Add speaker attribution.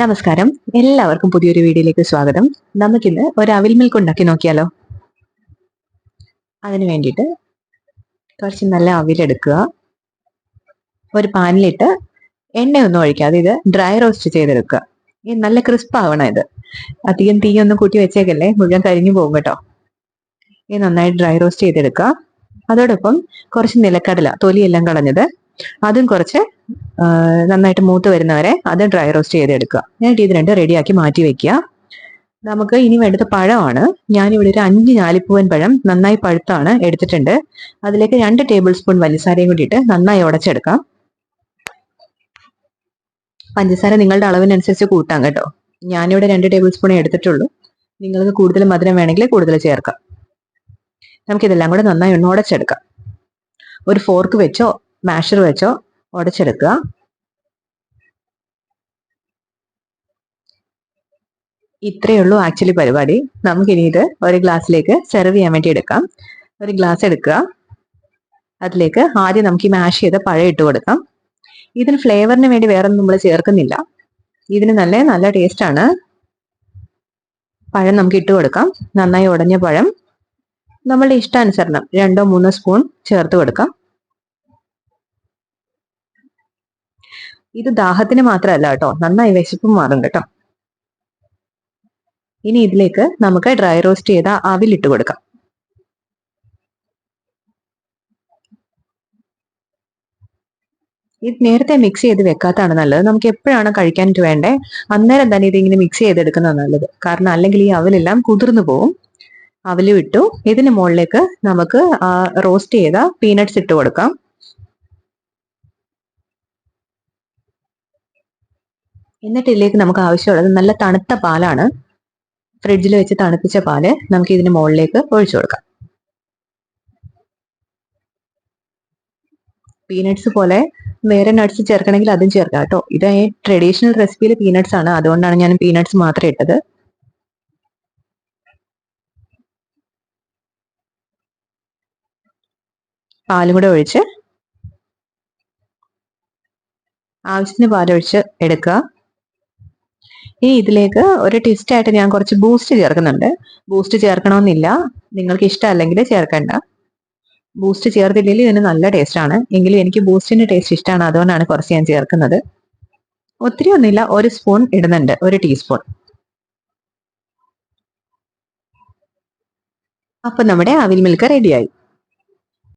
Speaker 1: നമസ്കാരം. എല്ലാവർക്കും പുതിയൊരു വീഡിയോയിലേക്ക് സ്വാഗതം. നമുക്കിന്ന് ഒരു അവിൽ മിൽക്ക് ഉണ്ടാക്കി നോക്കിയാലോ? അതിന് വേണ്ടിയിട്ട് കുറച്ച് നല്ല അവിലെടുക്കുക ഒരു പാനിലിട്ട് എണ്ണയൊന്നും ഒഴിക്കാതെ ഇത് ഡ്രൈ റോസ്റ്റ് ചെയ്തെടുക്കുക. ഇത് നല്ല ക്രിസ്പ് ആവണം ഇത്. അധികം തീയൊന്നും കൂട്ടി വെച്ചേക്കല്ലേ? മുഴുവൻ കരിഞ്ഞു പോകും കേട്ടോ. ഇത് നന്നായി ഡ്രൈ റോസ്റ്റ് ചെയ്തെടുക്കുക. അതോടൊപ്പം കുറച്ച് നിലക്കടല തൊലിയെല്ലാം കളഞ്ഞത് അതും കുറച്ച് നന്നായിട്ട് മൂത്ത് വരുന്നവരെ അത് ഡ്രൈ റോസ്റ്റ് ചെയ്തെടുക്കുക. എന്നിട്ട് ഇത് രണ്ട് റെഡിയാക്കി മാറ്റി വെക്കുക. നമുക്ക് ഇനി വേണ്ടത് പഴമാണ്. ഞാനിവിടെ ഒരു അഞ്ച് ഞാലിപ്പൂവൻ പഴം നന്നായി പഴുത്താണ് എടുത്തിട്ടുണ്ട്. അതിലേക്ക് രണ്ട് ടേബിൾ സ്പൂൺ പഞ്ചസാരയും കൂടിയിട്ട് നന്നായി ഉടച്ചെടുക്കാം. പഞ്ചസാര നിങ്ങളുടെ അളവിനനുസരിച്ച് കൂട്ടാം കേട്ടോ. ഞാനിവിടെ രണ്ട് ടേബിൾ സ്പൂണേ എടുത്തിട്ടുള്ളൂ. നിങ്ങൾക്ക് കൂടുതൽ മധുരം വേണമെങ്കിൽ കൂടുതൽ ചേർക്കാം. നമുക്കിതെല്ലാം കൂടെ നന്നായി ഒന്ന് ഉടച്ചെടുക്കാം. ഒരു ഫോർക്ക് വെച്ചോ മാഷർ വെച്ചോ. ഉടച്ചെടുക്കുക ഇത്രയേ ഉള്ളൂ ആക്ച്വലി പരിപാടി. നമുക്കിനി ഇത് ഒരു ഗ്ലാസ്സിലേക്ക് സെർവ് ചെയ്യാൻ വേണ്ടി എടുക്കാം. ഒരു ഗ്ലാസ് എടുക്കുക. അതിലേക്ക് ആദ്യം നമുക്ക് ഈ മാഷ് ചെയ്ത പഴം ഇട്ട് കൊടുക്കാം. ഇതിന് ഫ്ലേവറിന് വേണ്ടി വേറെ നമ്മൾ ചേർക്കുന്നില്ല. ഇതിന് നല്ല നല്ല ടേസ്റ്റ് ആണ്. പഴം നമുക്ക് ഇട്ട് കൊടുക്കാം. നന്നായി ഉടഞ്ഞ പഴം. നമ്മളുടെ ഇഷ്ടാനുസരണം രണ്ടോ മൂന്നോ സ്പൂൺ ചേർത്ത് കൊടുക്കാം. ഇത് ദാഹത്തിന് മാത്രമല്ല കേട്ടോ. നന്നായി വിശപ്പ് മാറും കേട്ടോ. ഇനി ഇതിലേക്ക് നമുക്ക് ഡ്രൈ റോസ്റ്റ് ചെയ്ത അവിലിട്ട് കൊടുക്കാം. ഇത് നേരത്തെ മിക്സ് ചെയ്ത് വെക്കാത്തതാണ് നല്ലത്. നമുക്ക് എപ്പോഴാണ് കഴിക്കാനായിട്ട് വേണ്ടേ അന്നേരം തന്നെ ഇത് ഇങ്ങനെ മിക്സ് ചെയ്തെടുക്കുന്നതാണ് നല്ലത്. കാരണം അല്ലെങ്കിൽ ഈ അവലെല്ലാം കുതിർന്നു പോകും അവൽ വിട്ടു ഇതിന് മുകളിലേക്ക് നമുക്ക് റോസ്റ്റ് ചെയ്ത പീനട്സ് ഇട്ട് കൊടുക്കാം. എന്നിട്ട് ഇതിലേക്ക് നമുക്ക് ആവശ്യമുള്ളത് നല്ല തണുത്ത പാലാണ്. ഫ്രിഡ്ജിൽ വെച്ച് തണുപ്പിച്ച പാൽ നമുക്ക് ഇതിന് മുകളിലേക്ക് ഒഴിച്ചു കൊടുക്കാം. പീനട്സ് പോലെ വേറെ നട്ട്സ് ചേർക്കണമെങ്കിൽ അതും ചേർക്കാം കേട്ടോ. ഇത് ട്രഡീഷണൽ റെസിപ്പിയിൽ പീനട്സ് ആണ്. അതുകൊണ്ടാണ് ഞാൻ പീനട്സ് മാത്രം ഇട്ടത്. പാലും കൂടെ ഒഴിച്ച് ആവശ്യത്തിന് പാലൊഴിച്ച് എടുക്കുക. ഇനി ഇതിലേക്ക് ഒരു ട്വിസ്റ്റ് ആയിട്ട് ഞാൻ കുറച്ച് ബൂസ്റ്റ് ചേർക്കുന്നുണ്ട്. ബൂസ്റ്റ് ചേർക്കണമെന്നില്ല. നിങ്ങൾക്ക് ഇഷ്ടമല്ലെങ്കിൽ ചേർക്കണ്ട. ബൂസ്റ്റ് ചേർത്തില്ലെങ്കിൽ ഇതിന് നല്ല ടേസ്റ്റ് ആണ്. എങ്കിലും എനിക്ക് ബൂസ്റ്റിന്റെ ടേസ്റ്റ് ഇഷ്ടമാണ്. അതുകൊണ്ടാണ് കുറച്ച് ഞാൻ ചേർക്കുന്നത്. ഒത്തിരി ഒന്നുമില്ല. ഒരു സ്പൂൺ ഇടുന്നുണ്ട്. ഒരു ടീസ്പൂൺ അപ്പൊ നമ്മുടെ അവിൽ മിൽക്ക് റെഡിയായി